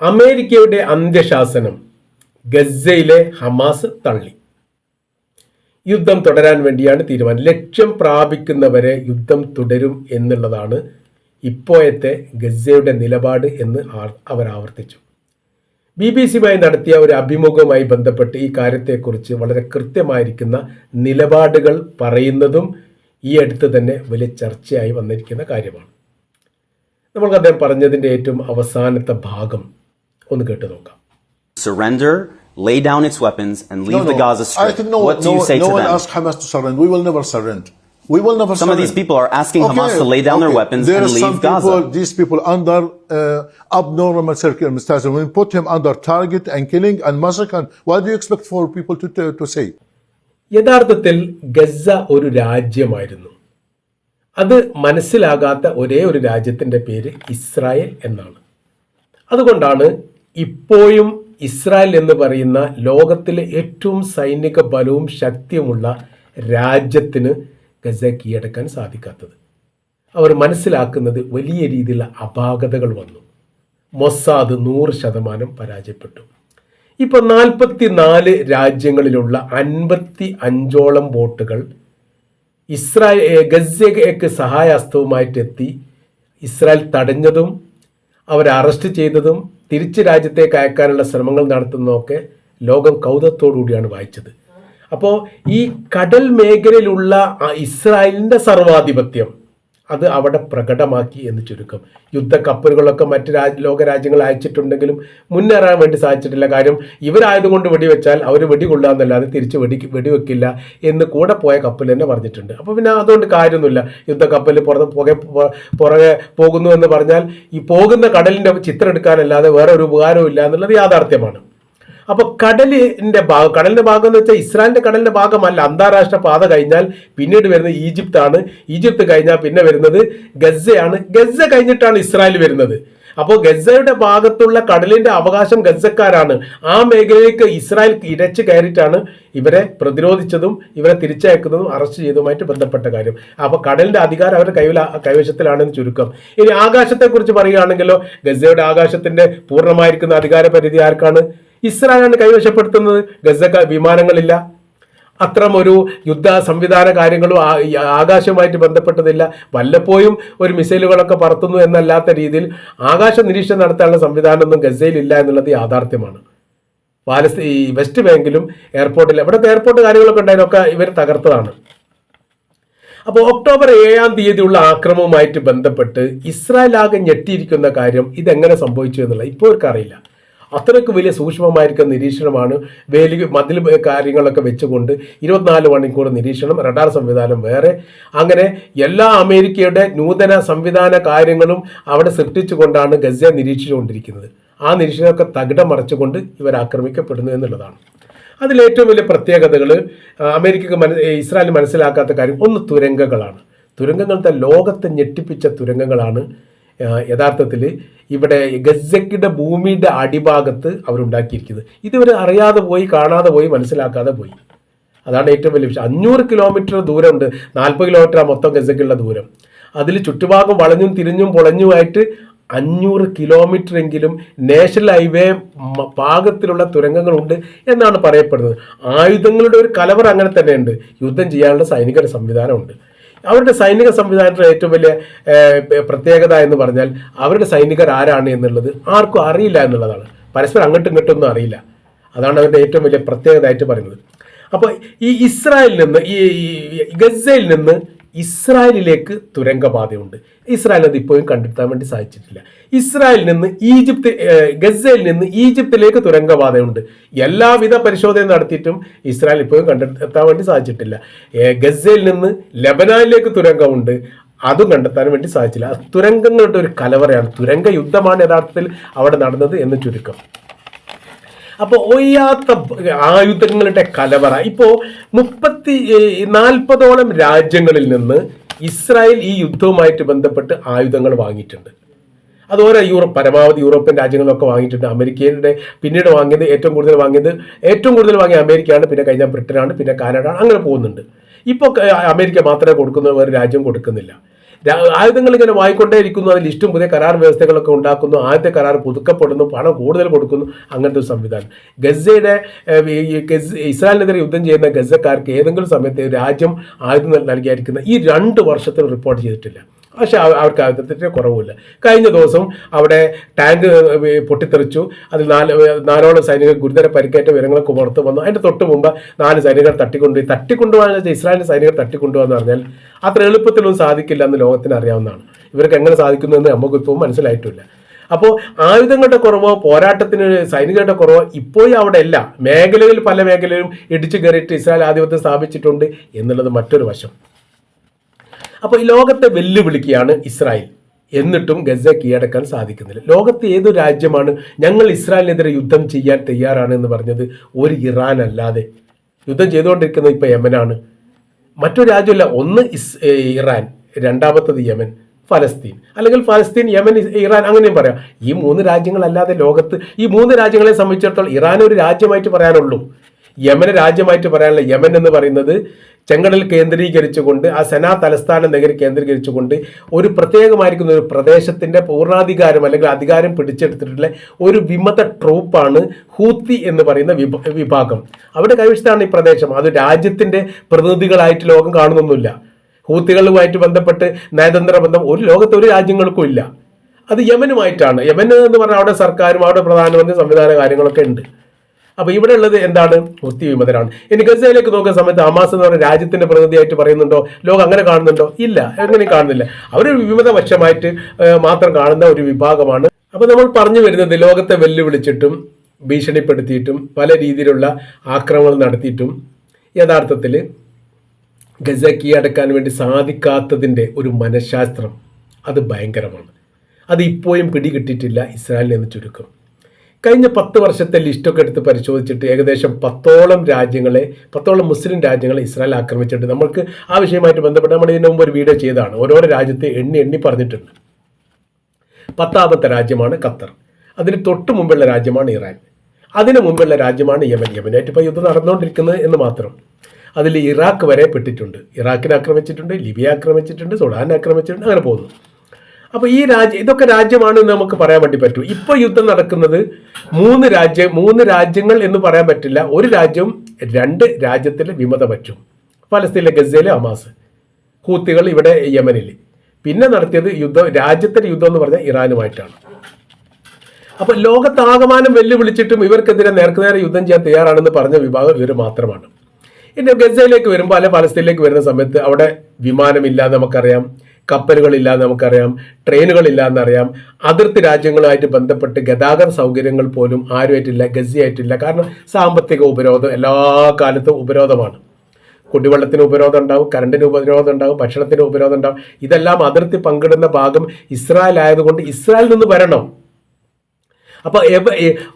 അമേരിക്കയുടെ അന്ത്യശാസനം ഗസയിലെ ഹമാസ് തള്ളി. യുദ്ധം തുടരാൻ വേണ്ടിയാണ് തീരുമാനം. ലക്ഷ്യം പ്രാപിക്കുന്നവരെ യുദ്ധം തുടരും എന്നുള്ളതാണ് ഇപ്പോഴത്തെ ഗസയുടെ നിലപാട് എന്ന് അവർ ആവർത്തിച്ചു. ബി ബി സിയുമായി നടത്തിയ ഒരു അഭിമുഖവുമായി ബന്ധപ്പെട്ട് ഈ കാര്യത്തെക്കുറിച്ച് വളരെ കൃത്യമായിരിക്കുന്ന നിലപാടുകൾ പറയുന്നതും ഈ അടുത്ത് തന്നെ വലിയ ചർച്ചയായി വന്നിരിക്കുന്ന കാര്യമാണ്. നമ്മൾക്ക് അദ്ദേഹം പറഞ്ഞതിന്റെ ഏറ്റവും അവസാനത്തെ ഭാഗം ഒന്ന് കേട്ട് നോക്കാം surrender, lay down its weapons, and leave no, the Gaza I Strip. think no, what do no, you say no to them? No one asked Hamas to surrender. We will never surrender. We will never Some surrender. of these people are asking okay, Hamas to lay down okay. their weapons there and are leave some Gaza. People, these people under uh, abnormal circumstances. We put him under target and killing and massacre. What do you expect for people to, to, to say? യഥാർത്ഥത്തിൽ Gaza ഒരു രാജ്യമായിരുന്നു അത് മനസ്സിലാകാത്ത ഒരേ ഒരു രാജ്യത്തിന്റെ പേര് Israel എന്നാണ് അതുകൊണ്ടാണ് ഇപ്പോഴും ഇസ്രായേൽ എന്ന് പറയുന്ന ലോകത്തിലെ ഏറ്റവും സൈനിക ബലവും ശക്തിയുമുള്ള രാജ്യത്തിന് ഗസ കീഴടക്കാൻ സാധിക്കാത്തത്. അവർ മനസ്സിലാക്കുന്നത് വലിയ രീതിയിലുള്ള അപാകതകൾ വന്നു. മൊസാദ് നൂറ് ശതമാനം പരാജയപ്പെട്ടു. ഇപ്പോൾ നാൽപ്പത്തി നാല് രാജ്യങ്ങളിലുള്ള അൻപത്തി അഞ്ചോളം ബോട്ടുകൾ ഇസ്രായേൽ ഗസയ്ക്ക് സഹായഹസ്തവുമായിട്ട് എത്തി ഇസ്രായേൽ തടഞ്ഞതും അവരെ അറസ്റ്റ് ചെയ്തതും തിരിച്ച് രാജ്യത്തേക്ക് അയക്കാനുള്ള ശ്രമങ്ങൾ നടത്തുന്നതൊക്കെ ലോകം കൗതുകത്തോടുകൂടിയാണ് വായിച്ചത്. അപ്പോൾ ഈ കടൽ മേഖലയിലുള്ള ഇസ്രായേലിന്റെ സർവാധിപത്യം അത് അവിടെ പ്രകടമാക്കി എന്ന് ചുരുക്കം. യുദ്ധക്കപ്പലുകളൊക്കെ മറ്റ് രാജ ലോക രാജ്യങ്ങൾ അയച്ചിട്ടുണ്ടെങ്കിലും മുന്നേറാൻ വേണ്ടി സാധിച്ചിട്ടില്ല. കാര്യം ഇവരായതുകൊണ്ട് വെടിവെച്ചാൽ അവർ വെടികൊള്ളുക എന്നല്ലാതെ തിരിച്ച് വെടി വെടിവെക്കില്ല എന്ന് കൂടെ പോയ കപ്പൽ തന്നെ പറഞ്ഞിട്ടുണ്ട്. അപ്പോൾ പിന്നെ അതുകൊണ്ട് കാര്യമൊന്നുമില്ല. യുദ്ധക്കപ്പൽ പുറത്ത് പുക പുറകെ പോകുന്നു എന്ന് പറഞ്ഞാൽ ഈ പോകുന്ന കടലിന്റെ ചിത്രം എടുക്കാനല്ലാതെ വേറെ ഒരു ഉപകാരവും ഇല്ല എന്നുള്ളത് യാഥാർത്ഥ്യമാണ്. അപ്പോൾ കടലിന്റെ ഭാഗം കടലിന്റെ ഭാഗം എന്ന് വെച്ചാൽ ഇസ്രായേലിന്റെ കടലിന്റെ ഭാഗമല്ല അന്താരാഷ്ട്ര പാത കഴിഞ്ഞാൽ പിന്നീട് വരുന്നത് ആണ് ഈജിപ്ത് കഴിഞ്ഞാൽ പിന്നെ വരുന്നത് ഗസയാണ് ഗസ കഴിഞ്ഞിട്ടാണ് ഇസ്രായേൽ വരുന്നത്. അപ്പോൾ ഗസയുടെ ഭാഗത്തുള്ള കടലിന്റെ അവകാശം ഗസക്കാരാണ് ആ മേഖലയിലേക്ക് ഇസ്രായേൽ ഇരച്ചു കയറിയിട്ടാണ് ഇവരെ പ്രതിരോധിച്ചതും ഇവരെ തിരിച്ചയക്കുന്നതും അറസ്റ്റ് ചെയ്തതുമായിട്ട് ബന്ധപ്പെട്ട കാര്യം. അപ്പോൾ കടലിന്റെ അധികാരം അവരുടെ കൈവല കൈവശത്തിലാണെന്ന് ചുരുക്കം. ഇനി ആകാശത്തെക്കുറിച്ച് പറയുകയാണെങ്കിലോ ഗസയുടെ ആകാശത്തിന്റെ പൂർണമായിരിക്കുന്ന അധികാര പരിധി ആർക്കാണ്? ഇസ്രായേലാണ് കൈവശപ്പെടുത്തുന്നത് ഗസക്ക വിമാനങ്ങളില്ല. അത്രമൊരു യുദ്ധ സംവിധാന കാര്യങ്ങളും ആകാശവുമായിട്ട് ബന്ധപ്പെട്ടതില്ല. വല്ലപ്പോഴും ഒരു മിസൈലുകളൊക്കെ പറത്തുന്നു എന്നല്ലാത്ത രീതിയിൽ ആകാശ നിരീക്ഷണം നടത്താനുള്ള സംവിധാനമൊന്നും ഗസയിലില്ല എന്നുള്ളത് യാഥാർത്ഥ്യമാണ്. പാലസ്തീ ഈ വെസ്റ്റ് ബാങ്കിലും എയർപോർട്ടിൽ അവിടുത്തെ എയർപോർട്ട് കാര്യങ്ങളൊക്കെ ഉണ്ടായതിനൊക്കെ ഇവർ തകർത്തതാണ്. അപ്പോൾ ഒക്ടോബർ ഏഴാം തീയതിയുള്ള ആക്രമവുമായിട്ട് ബന്ധപ്പെട്ട് ഇസ്രായേൽ ആകെ ഞെട്ടിയിരിക്കുന്ന കാര്യം ഇതെങ്ങനെ സംഭവിച്ചു എന്നുള്ള ഇപ്പോൾ അവർക്ക് അറിയില്ല അത്രയ്ക്ക് വലിയ സൂക്ഷ്മമായിരിക്കുന്ന നിരീക്ഷണമാണ് വേലി മതിൽ കാര്യങ്ങളൊക്കെ വെച്ചുകൊണ്ട് ഇരുപത്തിനാല് മണിക്കൂർ നിരീക്ഷണം റഡാർ സംവിധാനം വേറെ. അങ്ങനെ എല്ലാ അമേരിക്കയുടെ നൂതന സംവിധാന കാര്യങ്ങളും അവിടെ സൃഷ്ടിച്ചുകൊണ്ടാണ് ഗസ നിരീക്ഷിച്ചുകൊണ്ടിരിക്കുന്നത്. ആ നിരീക്ഷണമൊക്കെ തകിടം മറച്ചുകൊണ്ട് ഇവർ ആക്രമിക്കപ്പെടുന്നു എന്നുള്ളതാണ്. അതിലേറ്റവും വലിയ പ്രത്യേകതകൾ അമേരിക്കക്ക് മന ഇസ്രായേൽ മനസ്സിലാക്കാത്ത കാര്യം ഒന്ന് തുരങ്കങ്ങളാണ്. തുരങ്കങ്ങളത്തെ ലോകത്തെ ഞെട്ടിപ്പിച്ച തുരങ്കങ്ങളാണ് യഥാർത്ഥത്തിൽ ഇവിടെ ഗസക്കിന്റെ ഭൂമിയുടെ അടിഭാഗത്ത് അവരുണ്ടാക്കിയിരിക്കുന്നത്. ഇതുവരെ അറിയാതെ പോയി കാണാതെ പോയി മനസ്സിലാക്കാതെ പോയി. അതാണ് ഏറ്റവും വലിയ വിഷയം. അഞ്ഞൂറ് കിലോമീറ്റർ ദൂരമുണ്ട് നാൽപ്പത് കിലോമീറ്റർ മൊത്തം ഗസക്കുള്ള ദൂരം. അതിൽ ചുറ്റുഭാഗം വളഞ്ഞും തിരിഞ്ഞും പൊളഞ്ഞുമായിട്ട് അഞ്ഞൂറ് കിലോമീറ്റർ എങ്കിലും നാഷണൽ ഹൈവേ പാകത്തിലുള്ള തുരങ്കങ്ങളുണ്ട് എന്നാണ് പറയപ്പെടുന്നത്. ആയുധങ്ങളുടെ ഒരു കലവർ അങ്ങനെ തന്നെയുണ്ട്. യുദ്ധം ചെയ്യാനുള്ള സൈനിക സംവിധാനമുണ്ട്. അവരുടെ സൈനിക സംവിധാനത്തിലെ ഏറ്റവും വലിയ പ്രത്യേകത എന്ന് പറഞ്ഞാൽ അവരുടെ സൈനികർ ആരാണ് എന്നുള്ളത് ആർക്കും അറിയില്ല എന്നുള്ളതാണ്. പരസ്പരം അങ്ങോട്ടും ഇങ്ങോട്ടും ഒന്നും അറിയില്ല. അതാണ് അവരുടെ ഏറ്റവും വലിയ പ്രത്യേകതയായിട്ട് പറയുന്നത്. അപ്പോൾ ഈ ഇസ്രായേലിൽ നിന്ന് ഈ ഗസയിൽ നിന്ന് ഇസ്രായേലിലേക്ക് തുരങ്കപാതയുണ്ട്. ഇസ്രായേൽ അത് ഇപ്പോഴും കണ്ടെത്താൻ വേണ്ടി സാധിച്ചിട്ടില്ല. ഇസ്രായേലിൽ നിന്ന് ഈജിപ്ത് ഗസയിൽ നിന്ന് ഈജിപ്തിലേക്ക് തുരങ്കപാതയുണ്ട്. എല്ലാവിധ പരിശോധന നടത്തിയിട്ടും ഇസ്രായേൽ ഇപ്പോഴും കണ്ടെത്താൻ വേണ്ടി സാധിച്ചിട്ടില്ല. ഗസയിൽ നിന്ന് ലബനാനിലേക്ക് തുരങ്കമുണ്ട്. അതും കണ്ടെത്താൻ വേണ്ടി സാധിച്ചില്ല. തുരങ്കങ്ങളുടെ ഒരു കലവറയാണ്. തുരങ്ക യുദ്ധമാണ് യഥാർത്ഥത്തിൽ അവിടെ നടന്നത് എന്ന് ചുരുക്കം. അപ്പോൾ ഒയ്യാത്ത ആയുധങ്ങളുടെ കലവറ. ഇപ്പോൾ മുപ്പത്തി നാൽപ്പതോളം രാജ്യങ്ങളിൽ നിന്ന് ഇസ്രായേൽ ഈ യുദ്ധവുമായിട്ട് ബന്ധപ്പെട്ട് ആയുധങ്ങൾ വാങ്ങിയിട്ടുണ്ട്. അത് ഓരോ യൂറോപ്പ് പരമാവധി യൂറോപ്യൻ രാജ്യങ്ങളിലൊക്കെ വാങ്ങിയിട്ടുണ്ട്. അമേരിക്കയുടെ പിന്നീട് വാങ്ങിയത് ഏറ്റവും കൂടുതൽ വാങ്ങിയത് ഏറ്റവും കൂടുതൽ വാങ്ങിയ അമേരിക്കയാണ് പിന്നെ കഴിഞ്ഞ ബ്രിട്ടനാണ് പിന്നെ കാനഡ അങ്ങനെ പോകുന്നുണ്ട്. ഇപ്പോൾ അമേരിക്ക മാത്രമേ കൊടുക്കുന്ന വേറെ രാജ്യം കൊടുക്കുന്നില്ല. ആയുധങ്ങൾ ഇങ്ങനെ വായിക്കൊണ്ടേയിരിക്കുന്നു. അതിൽ ഇഷ്ടം പുതിയ കരാർ വ്യവസ്ഥകളൊക്കെ ഉണ്ടാക്കുന്നു. ആദ്യത്തെ കരാർ പുതുക്കപ്പെടുന്നു. പണം കൂടുതൽ കൊടുക്കുന്നു. അങ്ങനത്തെ ഒരു സംവിധാനം. ഗസയുടെ ഗസ് ഇസ്രായേലിനെതിരെ യുദ്ധം ചെയ്യുന്ന ഗസക്കാർക്ക് ഏതെങ്കിലും സമയത്ത് രാജ്യം ആയുധം നൽകിയായിരിക്കുന്ന ഈ രണ്ട് വർഷത്തിൽ റിപ്പോർട്ട് ചെയ്തിട്ടില്ല. പക്ഷെ അവ- അവർക്ക് അതിന്റെ കുറവുമില്ല. കഴിഞ്ഞ ദിവസം അവിടെ ടാങ്ക് പൊട്ടിത്തെറിച്ചു. അതിൽ നാല് നാലോളം സൈനികർ ഗുരുതര പരിക്കേറ്റ വിവരങ്ങളൊക്കെ പുറത്ത് വന്നു. അതിന്റെ തൊട്ട് മുമ്പ് നാല് സൈനികർ തട്ടിക്കൊണ്ടുപോയി. തട്ടിക്കൊണ്ടുപോകാൻ വെച്ചാൽ ഇസ്രായേലിന്റെ സൈനികർ തട്ടിക്കൊണ്ടുപോകാന്ന് പറഞ്ഞാൽ അത്ര എളുപ്പത്തിലൊന്നും സാധിക്കില്ല എന്ന് ലോകത്തിന് അറിയാവുന്നതാണ്. ഇവർക്ക് എങ്ങനെ സാധിക്കുന്നു എന്ന് നമുക്ക് ഇപ്പോൾ മനസ്സിലായിട്ടില്ല. അപ്പോൾ ആയുധങ്ങളുടെ കുറവോ പോരാട്ടത്തിന് സൈനികരുടെ കുറവോ ഇപ്പോഴും അവിടെ ഇല്ല. മേഖലയിൽ പല മേഖലയിലും ഇടിച്ചു കയറിയിട്ട് ഇസ്രായേൽ ആധിപത്യം സ്ഥാപിച്ചിട്ടുണ്ട് എന്നുള്ളത് മറ്റൊരു വശം. അപ്പോൾ ഈ ലോകത്തെ വെല്ലുവിളിക്കുകയാണ് ഇസ്രായേൽ. എന്നിട്ടും ഗസ കീഴടക്കാൻ സാധിക്കുന്നില്ല. ലോകത്തെ ഏതു രാജ്യമാണ് ഞങ്ങൾ ഇസ്രായേലിനെതിരെ യുദ്ധം ചെയ്യാൻ തയ്യാറാണ് എന്ന് പറഞ്ഞത്? ഒരു ഇറാൻ അല്ലാതെ. യുദ്ധം ചെയ്തുകൊണ്ടിരിക്കുന്നത് ഇപ്പോൾ യമനാണ്. മറ്റൊരു രാജ്യമല്ല ഒന്ന് ഇസ് ഇറാൻ രണ്ടാമത്തത് യമൻ ഫലസ്തീൻ. അല്ലെങ്കിൽ ഫലസ്തീൻ യമൻ ഇറാൻ അങ്ങനെയും പറയാം. ഈ മൂന്ന് രാജ്യങ്ങളല്ലാതെ ലോകത്ത് ഈ മൂന്ന് രാജ്യങ്ങളെ സംബന്ധിച്ചിടത്തോളം ഇറാൻ ഒരു രാജ്യമായിട്ട് പറയാനുള്ളൂ. യമന് രാജ്യമായിട്ട് പറയാനുള്ള യമൻ എന്ന് പറയുന്നത് ചെങ്കടൽ കേന്ദ്രീകരിച്ചുകൊണ്ട് ആ സെനാ തലസ്ഥാന നഗരി കേന്ദ്രീകരിച്ചുകൊണ്ട് ഒരു പ്രത്യേകമായിരിക്കുന്ന ഒരു പ്രദേശത്തിന്റെ പൂർണാധികാരം അല്ലെങ്കിൽ അധികാരം പിടിച്ചെടുത്തിട്ടുള്ള ഒരു വിമത ട്രൂപ്പാണ് ഹൂത്തി എന്ന് പറയുന്ന വിഭ വിഭാഗം. അവിടെ കൈവശത്താണ് ഈ പ്രദേശം. അത് രാജ്യത്തിന്റെ പ്രതിനിധികളായിട്ട് ലോകം കാണുന്നൊന്നുമില്ല. ഹൂത്തികളുമായിട്ട് ബന്ധപ്പെട്ട് നയതന്ത്ര ബന്ധം ഒരു ലോകത്ത് ഒരു രാജ്യങ്ങൾക്കും ഇല്ല. അത് യമനുമായിട്ടാണ്. യമൻ എന്ന് പറഞ്ഞാൽ അവിടെ സർക്കാരും അവിടെ പ്രധാനമന്ത്രി സംവിധാന കാര്യങ്ങളൊക്കെ ഉണ്ട്. അപ്പൊ ഇവിടെ ഉള്ളത് എന്താണ്? ഹൂത്തി വിമതരാണ്. ഇനി ഗസയിലേക്ക് നോക്കുന്ന സമയത്ത് ഹമാസ് എന്ന് പറയുന്ന രാജ്യത്തിന്റെ പ്രതിനിധിയായിട്ട് പറയുന്നുണ്ടോ? ലോകം അങ്ങനെ കാണുന്നുണ്ടോ? ഇല്ല അങ്ങനെ കാണുന്നില്ല. അവർ വിമതപക്ഷമായിട്ട് മാത്രം കാണുന്ന ഒരു വിഭാഗമാണ്. അപ്പൊ നമ്മൾ പറഞ്ഞു വരുന്നത് ലോകത്തെ വെല്ലുവിളിച്ചിട്ടും ഭീഷണിപ്പെടുത്തിയിട്ടും പല രീതിയിലുള്ള ആക്രമണം നടത്തിയിട്ടും യഥാർത്ഥത്തിൽ ഗസ കീഴടക്കാൻ വേണ്ടി സാധിക്കാത്തതിന്റെ ഒരു മനഃശാസ്ത്രം അത് ഭയങ്കരമാണ്. അത് ഇപ്പോഴും പിടികിട്ടിട്ടില്ല ഇസ്രായേലിൽ നിന്ന് ചുരുക്കം. കഴിഞ്ഞ പത്ത് വർഷത്തെ ലിസ്റ്റൊക്കെ എടുത്ത് പരിശോധിച്ചിട്ട് ഏകദേശം പത്തോളം രാജ്യങ്ങളെ പത്തോളം മുസ്ലിം രാജ്യങ്ങളെ ഇസ്രായേൽ ആക്രമിച്ചിട്ട് നമുക്ക് ആ വിഷയമായിട്ട് ബന്ധപ്പെട്ട് നമ്മൾ ഇതിനു മുമ്പ് ഒരു വീഡിയോ ചെയ്തതാണ്. ഓരോരോ രാജ്യത്തെ എണ്ണി എണ്ണി പറഞ്ഞിട്ടുണ്ട്. പത്താമത്തെ രാജ്യമാണ് ഖത്തർ. അതിന് തൊട്ട് മുമ്പുള്ള രാജ്യമാണ് ഇറാൻ. അതിന് മുമ്പുള്ള രാജ്യമാണ് യമൻ. യമനായിട്ട് ഇപ്പോൾ യുദ്ധം നടന്നുകൊണ്ടിരിക്കുന്നത് എന്ന് മാത്രം. അതിൽ ഇറാഖ് വരെ പെട്ടിട്ടുണ്ട്. ഇറാഖിനെ ആക്രമിച്ചിട്ടുണ്ട് ലിബിയ ആക്രമിച്ചിട്ടുണ്ട് സുഡാൻ ആക്രമിച്ചിട്ടുണ്ട് അങ്ങനെ പോകുന്നു. അപ്പോൾ ഈ രാജ്യം ഇതൊക്കെ രാജ്യമാണ് എന്ന് നമുക്ക് പറയാൻ വേണ്ടി പറ്റൂ. ഇപ്പോൾ യുദ്ധം നടക്കുന്നത് മൂന്ന് രാജ്യ മൂന്ന് രാജ്യങ്ങൾ എന്ന് പറയാൻ പറ്റില്ല. ഒരു രാജ്യം രണ്ട് രാജ്യത്തിലെ വിമത പറ്റും. ഫലസ്തീനിലെ ഗസയിലെ അമാസ് ഹൂത്തികൾ ഇവിടെ യമനിൽ. പിന്നെ നടത്തിയത് യുദ്ധം രാജ്യത്തിന്റെ യുദ്ധം എന്ന് പറഞ്ഞാൽ ഇറാനുമായിട്ടാണ്. അപ്പൊ ലോകത്താകമാനം വെല്ലുവിളിച്ചിട്ടും ഇവർക്കെതിരെ നേർക്കുനേരെ യുദ്ധം ചെയ്യാൻ തയ്യാറാണെന്ന് പറഞ്ഞ വിഭാഗം ഇവർ മാത്രമാണ്. ഇനി ഗസയിലേക്ക് വരുമ്പോൾ അല്ലെ ഫലസ്തീനിലേക്ക് വരുന്ന സമയത്ത് അവിടെ വിമാനമില്ലാതെ നമുക്കറിയാം. കപ്പലുകളില്ലാതെ നമുക്കറിയാം ട്രെയിനുകളില്ലാന്ന് അറിയാം അതിർത്തി രാജ്യങ്ങളുമായിട്ട് ബന്ധപ്പെട്ട് ഗതാഗത സൗകര്യങ്ങൾ പോലും ആരുമായിട്ടില്ല ഗസിയായിട്ടില്ല. കാരണം സാമ്പത്തിക ഉപരോധം എല്ലാ കാലത്തും ഉപരോധമാണ്. കുടിവെള്ളത്തിന് ഉപരോധം ഉണ്ടാവും കറണ്ടിന് ഉപരോധം ഉണ്ടാവും ഭക്ഷണത്തിന് ഉപരോധം ഉണ്ടാവും. ഇതെല്ലാം അതിർത്തി പങ്കിടുന്ന ഭാഗം ഇസ്രായേൽ ആയതുകൊണ്ട് ഇസ്രായേലിൽ നിന്ന് വരണം. അപ്പോൾ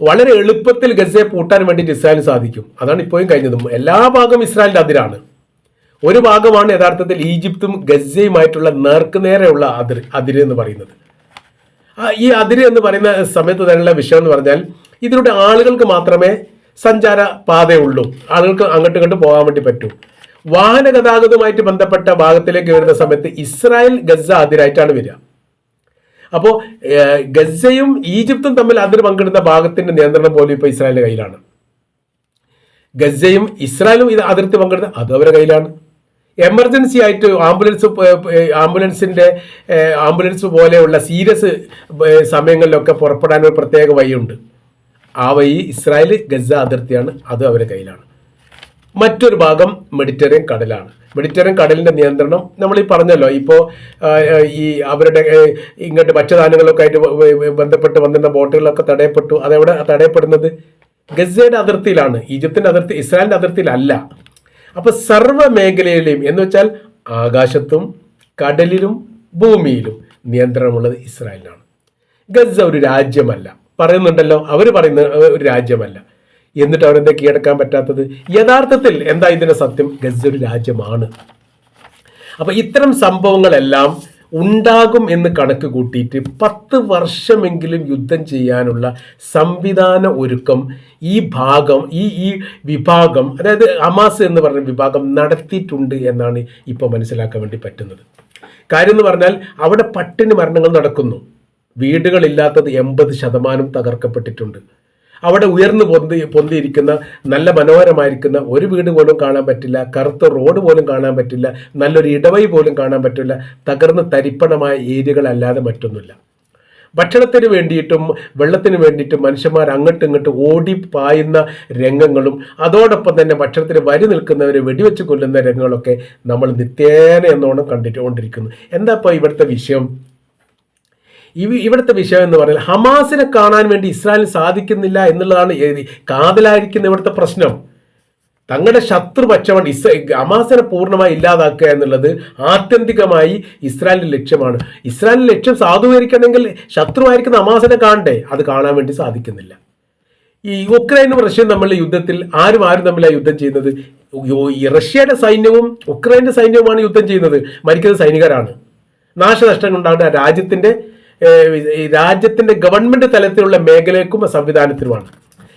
വളരെ എളുപ്പത്തിൽ ഗസയെ പൂട്ടാൻ വേണ്ടിയിട്ട് ഇസ്രായേലിന് സാധിക്കും. അതാണ് ഇപ്പോഴും കഴിഞ്ഞതും. എല്ലാ ഭാഗം ഇസ്രായേലിന്റെ അതിരാണ്. ഒരു ഭാഗമാണ് യഥാർത്ഥത്തിൽ ഈജിപ്തും ഗസയുമായിട്ടുള്ള നേർക്കുനേരെയുള്ള അതിര് അതിര് എന്ന് പറയുന്നത്. ഈ അതിര് എന്ന് പറയുന്ന സമയത്ത് തന്നെയുള്ള വിഷയം എന്ന് പറഞ്ഞാൽ ഇതിലൂടെ ആളുകൾക്ക് മാത്രമേ സഞ്ചാര പാതയുള്ളൂ ആളുകൾക്ക് അങ്ങോട്ടും ഇങ്ങോട്ടും പോകാൻ വേണ്ടി പറ്റൂ. വാഹന ഗതാഗതവുമായിട്ട് ബന്ധപ്പെട്ട ഭാഗത്തിലേക്ക് വരുന്ന സമയത്ത് ഇസ്രായേൽ ഗസ അതിരായിട്ടാണ് വരിക. അപ്പോൾ ഗസയും ഈജിപ്തും തമ്മിൽ അതിർ പങ്കിടുന്ന ഭാഗത്തിന്റെ നിയന്ത്രണം പോലും ഇപ്പോൾ ഇസ്രായേലിന്റെ കയ്യിലാണ്. ഗസയും ഇസ്രായേലും ഇത് അതിർത്തി പങ്കിടുന്നത് അത് അവരുടെ കയ്യിലാണ്. എമർജൻസി ആയിട്ട് ആംബുലൻസ് ആംബുലൻസിന്റെ ആംബുലൻസ് പോലെയുള്ള സീരിയസ് സമയങ്ങളിലൊക്കെ പുറപ്പെടാൻ ഒരു പ്രത്യേക വഴിയുണ്ട്. ആ വഴി ഇസ്രായേൽ ഗസ അതിർത്തിയാണ്. അത് അവരുടെ കയ്യിലാണ്. മറ്റൊരു ഭാഗം മെഡിറ്ററേൻ കടലാണ്. മെഡിറ്ററേൻ കടലിന്റെ നിയന്ത്രണം നമ്മൾ ഈ പറഞ്ഞല്ലോ. ഇപ്പോൾ ഈ അവരുടെ ഇങ്ങോട്ട് ഭക്ഷ്യധാന്യങ്ങളൊക്കെ ആയിട്ട് ബന്ധപ്പെട്ട് വന്നിരുന്ന ബോട്ടുകളൊക്കെ തടയപ്പെട്ടു. അതെവിടെ തടയപ്പെടുന്നത്? ഗസയുടെ അതിർത്തിയിലാണ്. ഈജിപ്തിന്റെ അതിർത്തി ഇസ്രായേലിന്റെ അതിർത്തിയിലല്ല. അപ്പൊ സർവ മേഖലയിലെയും എന്ന് വെച്ചാൽ ആകാശത്തും കടലിലും ഭൂമിയിലും നിയന്ത്രണമുള്ളത് ഇസ്രായേലിനാണ്. ഗസ ഒരു രാജ്യമല്ല. പറയുന്നുണ്ടല്ലോ അവർ പറയുന്ന ഒരു രാജ്യമല്ല. എന്നിട്ട് അവരെന്താ കീഴടക്കാൻ പറ്റാത്തത്? യഥാർത്ഥത്തിൽ എന്താ ഇതിന്റെ സത്യം? ഗസ ഒരു രാജ്യമാണ്. അപ്പൊ ഇത്തരം സംഭവങ്ങളെല്ലാം ഉണ്ടാകും എന്ന് കണക്ക് കൂട്ടിയിട്ട് പത്ത് വർഷമെങ്കിലും യുദ്ധം ചെയ്യാനുള്ള സംവിധാന ഒരുക്കം ഈ ഭാഗം ഈ ഈ വിഭാഗം അതായത് അമാസ് എന്ന് പറഞ്ഞ വിഭാഗം നടത്തിയിട്ടുണ്ട് എന്നാണ് ഇപ്പോൾ മനസ്സിലാക്കാൻ വേണ്ടി പറ്റുന്നത്. കാര്യം എന്ന് പറഞ്ഞാൽ അവിടെ പട്ടിണി മരണങ്ങൾ നടക്കുന്നു. വീടുകളില്ലാത്തത് എൺപത് ശതമാനം തകർക്കപ്പെട്ടിട്ടുണ്ട്. അവിടെ ഉയർന്നു പൊന്തി പൊന്തിയിരിക്കുന്ന നല്ല മനോഹരമായിരിക്കുന്ന ഒരു വീട് പോലും കാണാൻ പറ്റില്ല കറുത്ത റോഡ് പോലും കാണാൻ പറ്റില്ല നല്ലൊരു ഇടവഴി പോലും കാണാൻ പറ്റില്ല തകർന്ന് തരിപ്പണമായ ഏരിയകളല്ലാതെ മറ്റൊന്നുമില്ല. ഭക്ഷണത്തിന് വേണ്ടിയിട്ടും വെള്ളത്തിന് വേണ്ടിയിട്ടും മനുഷ്യന്മാർ അങ്ങോട്ടും ഇങ്ങോട്ടും ഓടി പായുന്ന രംഗങ്ങളും അതോടൊപ്പം തന്നെ ഭക്ഷണത്തിന് വരി നിൽക്കുന്നവരെ വെടിവെച്ച് കൊല്ലുന്ന രംഗങ്ങളൊക്കെ നമ്മൾ നിത്യേന എന്നോണം കണ്ടിട്ടുകൊണ്ടിരിക്കുന്നു എന്താ ഇപ്പോൾ ഇവിടുത്തെ വിഷയം? ഇവിടുത്തെ വിഷയം എന്ന് പറഞ്ഞാൽ ഹമാസിനെ കാണാൻ വേണ്ടി ഇസ്രായേലിന് സാധിക്കുന്നില്ല എന്നുള്ളതാണ് കാതലായിരിക്കുന്ന ഇവിടുത്തെ പ്രശ്നം. തങ്ങളുടെ ശത്രുപക്ഷമാണ് ഇസ്ര ഹമാസിനെ പൂർണമായി ഇല്ലാതാക്കുക എന്നുള്ളത് ആത്യന്തികമായി ഇസ്രായേലിന്റെ ലക്ഷ്യമാണ്. ഇസ്രായേലിന്റെ ലക്ഷ്യം സാധൂകരിക്കണമെങ്കിൽ ശത്രുവായിരിക്കുന്ന ഹമാസിനെ കാണണ്ടേ? അത് കാണാൻ വേണ്ടി സാധിക്കുന്നില്ല. ഈ ഉക്രൈനും റഷ്യയും തമ്മിലുള്ള യുദ്ധത്തിൽ ആരും ആരും തമ്മിലാണ് യുദ്ധം ചെയ്യുന്നത്? റഷ്യയുടെ സൈന്യവും ഉക്രൈന്റെ സൈന്യവുമാണ് യുദ്ധം ചെയ്യുന്നത്. മരിക്കുന്ന സൈനികരാണ്. നാശനഷ്ടങ്ങൾ ഉണ്ടാകുന്ന ഈ രാജ്യത്തിന്റെ ഗവൺമെന്റ് തലത്തിലുള്ള മേഖലയ്ക്കും സംവിധാനത്തിനുമാണ്.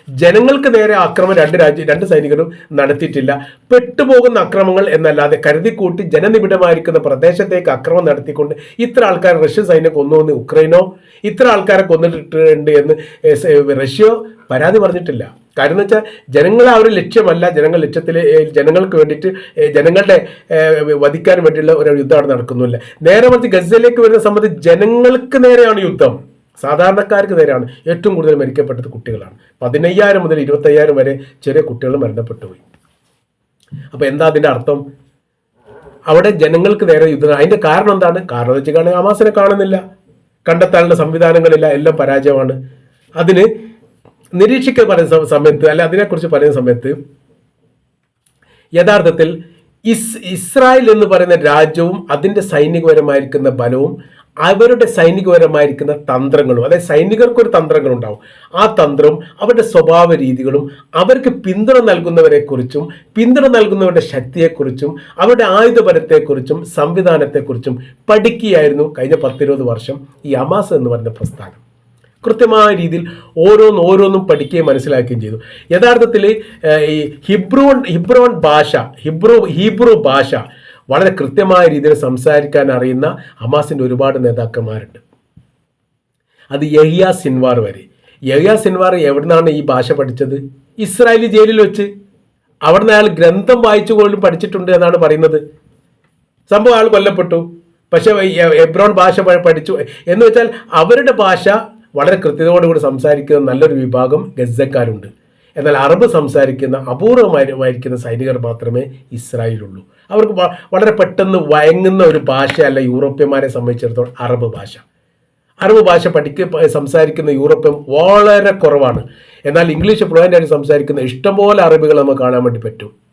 ജനങ്ങൾക്ക് നേരെ ആക്രമം രണ്ട് രാജ്യ രണ്ട് സൈനികരും നടത്തിയിട്ടില്ല. പെട്ടുപോകുന്ന അക്രമങ്ങൾ എന്നല്ലാതെ കരുതിക്കൂട്ടി ജനനിബിഡമായിരിക്കുന്ന പ്രദേശത്തേക്ക് അക്രമം നടത്തിക്കൊണ്ട് ഇത്ര ആൾക്കാർ റഷ്യൻ സൈന്യം കൊന്നുവെന്ന് ഉക്രൈനോ ഇത്ര ആൾക്കാരെ കൊന്നിട്ടുണ്ട് എന്ന് റഷ്യോ പരാതി പറഞ്ഞിട്ടില്ല. എന്ന് വെച്ചാൽ ജനങ്ങളെ ആ ഒരു ലക്ഷ്യമല്ല ജനങ്ങൾ ലക്ഷ്യത്തിൽ ജനങ്ങൾക്ക് വേണ്ടിയിട്ട് ജനങ്ങളുടെ വധിക്കാൻ വേണ്ടിയുള്ള ഒരു യുദ്ധം അവിടെ നടക്കുന്നില്ല നേരെ മറിച്ച് ഗസയിലേക്ക് വരുന്ന സംബന്ധിച്ച് ജനങ്ങൾക്ക് നേരെയാണ് യുദ്ധം. സാധാരണക്കാർക്ക് നേരെയാണ്. ഏറ്റവും കൂടുതൽ മരിക്കപ്പെട്ടത് കുട്ടികളാണ്. പതിനയ്യായിരം മുതൽ ഇരുപത്തയ്യായിരം വരെ ചെറിയ കുട്ടികൾ മരണപ്പെട്ടു പോയി. അപ്പോൾ എന്താ അതിന്റെ അർത്ഥം? അവിടെ ജനങ്ങൾക്ക് നേരെ യുദ്ധം. അതിന്റെ കാരണം എന്താണ്? കാരണം എന്ന് വെച്ചാൽ ഹമാസിനെ കാണുന്നില്ല. കണ്ടെത്താനുള്ള സംവിധാനങ്ങളില്ല. എല്ലാം പരാജയമാണ്. അതിന് നിരീക്ഷിക്കൽ പറയുന്ന സമയത്ത് അല്ല അതിനെക്കുറിച്ച് പറയുന്ന സമയത്ത് യഥാർത്ഥത്തിൽ ഇസ് ഇസ്രായേൽ എന്ന് പറയുന്ന രാജ്യവും അതിന്റെ സൈനികപരമായിരിക്കുന്ന ബലവും അവരുടെ സൈനികപരമായിരിക്കുന്ന തന്ത്രങ്ങളും അതായത് സൈനികർക്കൊരു തന്ത്രങ്ങളുണ്ടാവും. ആ തന്ത്രവും അവരുടെ സ്വഭാവ രീതികളും അവർക്ക് പിന്തുണ നൽകുന്നവരെക്കുറിച്ചും പിന്തുണ നൽകുന്നവരുടെ ശക്തിയെക്കുറിച്ചും അവരുടെ ആയുധബലത്തെക്കുറിച്ചും സംവിധാനത്തെക്കുറിച്ചും പഠിക്കുകയായിരുന്നു കഴിഞ്ഞ പത്തിരുപത് വർഷം ഈ അമാസ് എന്ന് പറയുന്ന പ്രസ്ഥാനം. കൃത്യമായ രീതിയിൽ ഓരോന്ന് ഓരോന്നും പഠിക്കുകയും മനസ്സിലാക്കുകയും ചെയ്തു. യഥാർത്ഥത്തിൽ ഈ ഹിബ്രോൺ ഹിബ്രോൺ ഭാഷ ഹിബ്രോ ഹീബ്രു ഭാഷ വളരെ കൃത്യമായ രീതിയിൽ സംസാരിക്കാൻ അറിയുന്ന ഹമാസിന്റെ ഒരുപാട് നേതാക്കന്മാരുണ്ട്. അത് യഹിയ സിൻവാർ വരെ. യഹിയ സിൻവാർ എവിടുന്നാണ് ഈ ഭാഷ പഠിച്ചത്? ഇസ്രായേലി ജയിലിൽ വെച്ച്. അവിടുന്ന് അയാൾ ഗ്രന്ഥം വായിച്ചു പോലും പഠിച്ചിട്ടുണ്ട് എന്നാണ് പറയുന്നത്. സംഭവം ആൾ കൊല്ലപ്പെട്ടു. പക്ഷേ എബ്രോൺ ഭാഷ പഠിച്ചു. എന്ന് വെച്ചാൽ അവരുടെ ഭാഷ വളരെ കൃത്യതയോടുകൂടി സംസാരിക്കുന്ന നല്ലൊരു വിഭാഗം ഗസക്കാരുണ്ട്. എന്നാൽ അറബ് സംസാരിക്കുന്ന അപൂർവമായിരിക്കുന്ന സൈനികർ മാത്രമേ ഇസ്രായേലുള്ളൂ അവർക്ക് വളരെ പെട്ടെന്ന് വയങ്ങുന്ന ഒരു ഭാഷയല്ല യൂറോപ്യന്മാരെ സംബന്ധിച്ചിടത്തോളം അറബ് ഭാഷ. അറബ് ഭാഷ പഠിക്ക സംസാരിക്കുന്ന യൂറോപ്യൻ വളരെ കുറവാണ്. എന്നാൽ ഇംഗ്ലീഷ് ഫ്ലുവന്റ് സംസാരിക്കുന്ന ഇഷ്ടംപോലെ അറബികൾ നമുക്ക് കാണാൻ വേണ്ടി പറ്റും.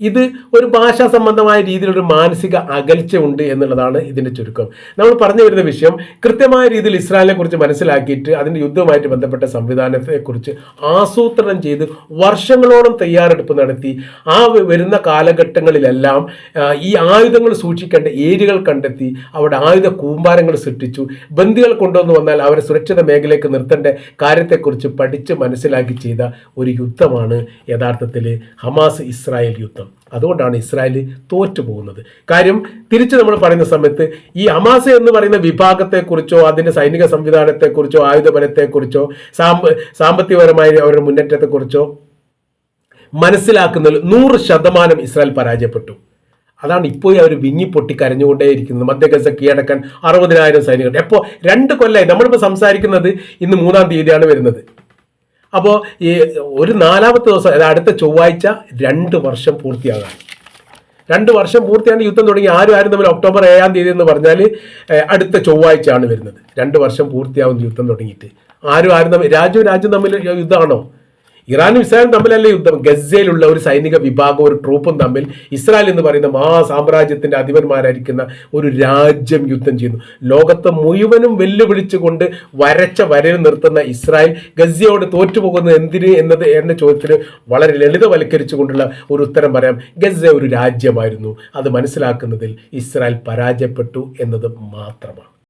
ഇത് ഒരു ഭാഷാ സംബന്ധമായ രീതിയിലൊരു മാനസിക അകൽച്ച ഉണ്ട് എന്നുള്ളതാണ് ഇതിന്റെ ചുരുക്കം. നമ്മൾ പറഞ്ഞു വരുന്ന വിഷയം കൃത്യമായ രീതിയിൽ ഇസ്രായേലിനെ കുറിച്ച് മനസ്സിലാക്കിയിട്ട് അതിന്റെ യുദ്ധവുമായിട്ട് ബന്ധപ്പെട്ട സംവിധാനത്തെക്കുറിച്ച് ആസൂത്രണം ചെയ്ത് വർഷങ്ങളോളം തയ്യാറെടുപ്പ് നടത്തി ആ വരുന്ന കാലഘട്ടങ്ങളിലെല്ലാം ഈ ആയുധങ്ങൾ സൂക്ഷിക്കേണ്ട ഏരിയകൾ കണ്ടെത്തി അവിടെ ആയുധ കൂമ്പാരങ്ങൾ സൃഷ്ടിച്ചു. ബന്ദികൾ കൊണ്ടുവന്ന് വന്നാൽ അവരെ സുരക്ഷിത മേഖലയ്ക്ക് നിർത്തേണ്ട കാര്യത്തെക്കുറിച്ച് പഠിച്ച് മനസ്സിലാക്കി ചെയ്ത ഒരു യുദ്ധമാണ് യഥാർത്ഥത്തിൽ ഹമാസ് ഇസ്രായേൽ യുദ്ധം. അതുകൊണ്ടാണ് ഇസ്രായേൽ തോറ്റു പോകുന്നത്. കാര്യം തിരിച്ച് നമ്മൾ പറയുന്ന സമയത്ത് ഈ അമാസ എന്ന് പറയുന്ന വിഭാഗത്തെക്കുറിച്ചോ അതിന്റെ സൈനിക സംവിധാനത്തെക്കുറിച്ചോ ആയുധബലത്തെക്കുറിച്ചോ സാമ്പ സാമ്പത്തികപരമായ അവരുടെ മുന്നേറ്റത്തെക്കുറിച്ചോ മനസ്സിലാക്കുന്നതിൽ നൂറ് ശതമാനം ഇസ്രായേൽ പരാജയപ്പെട്ടു. അതാണ് ഇപ്പോഴും അവർ വിങ്ങി പൊട്ടി കരഞ്ഞുകൊണ്ടേയിരിക്കുന്നത്. മധ്യഗസ കീഴടക്കാൻ അറുപതിനായിരം സൈനികർ. എപ്പോൾ രണ്ട് കൊല്ലമായി നമ്മളിപ്പോൾ സംസാരിക്കുന്നത് ഇന്ന് മൂന്നാം തീയതിയാണ് വരുന്നത്. അപ്പോൾ ഈ ഒരു നാലാമത്തെ ദിവസം അതായത് അടുത്ത ചൊവ്വാഴ്ച രണ്ട് വർഷം പൂർത്തിയാകാൻ. രണ്ട് വർഷം പൂർത്തിയാണ് യുദ്ധം തുടങ്ങി ആരും ആരും തമ്മിൽ ഒക്ടോബർ ഏഴാം തീയതി എന്ന് പറഞ്ഞാൽ അടുത്ത ചൊവ്വാഴ്ചയാണ് വരുന്നത്. രണ്ട് വർഷം പൂർത്തിയാവുന്ന യുദ്ധം തുടങ്ങിയിട്ട്. ആരും ആരും തമ്മിൽ രാജ്യവും രാജ്യം തമ്മിൽ യുദ്ധമാണോ? ഇറാനും ഇസ്രായേലും തമ്മിലല്ല യുദ്ധം? ഗസയിലുള്ള ഒരു സൈനിക വിഭാഗവും ഒരു ട്രൂപ്പും തമ്മിൽ ഇസ്രായേൽ എന്ന് പറയുന്ന മഹാസാമ്രാജ്യത്തിന്റെ അധിപന്മാരായിരിക്കുന്ന ഒരു രാജ്യം യുദ്ധം ചെയ്യുന്നു. ലോകത്തെ മുഴുവനും വെല്ലുവിളിച്ചുകൊണ്ട് വരച്ച വരയിൽ നിർത്തുന്ന ഇസ്രായേൽ ഗസയോട് തോറ്റുപോകുന്നത് എന്തിന് എന്നത് എന്ന ചോദ്യത്തിന് വളരെ ലളിതവൽക്കരിച്ചുകൊണ്ടുള്ള ഒരു ഉത്തരം പറയാം. ഗസ ഒരു രാജ്യമായിരുന്നു. അത് മനസ്സിലാക്കുന്നതിൽ ഇസ്രായേൽ പരാജയപ്പെട്ടു എന്നത് മാത്രമാണ്.